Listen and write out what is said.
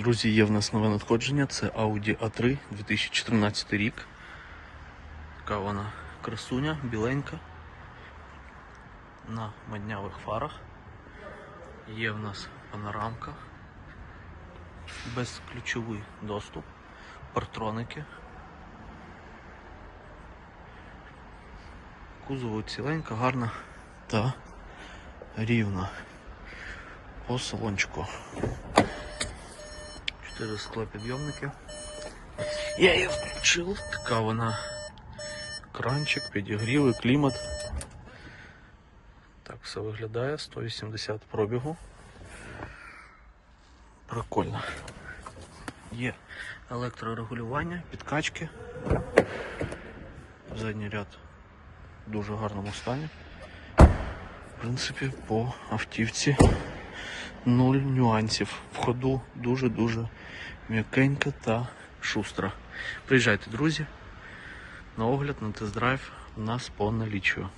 Друзі, є в нас нове надходження. Це Audi A3 2014 рік. Така вона красуня, біленька. На моднявих фарах. Є в нас панорамка. Безключовий доступ. Партроники. Кузову ціленька, гарна та рівна. По салончику. Чотири склопідйомники. Я її включив. Така вона кранчик, підігріви, клімат. Так все виглядає. 180 пробігу. Прикольно. Є електрорегулювання, підкачки. Задній ряд в дуже гарному стані. В принципі, по автівці нуль нюансів. В ходу дуже-дуже м'якенька та шустра. Приїжджайте, друзі, на огляд, на тест-драйв нас по наліччю.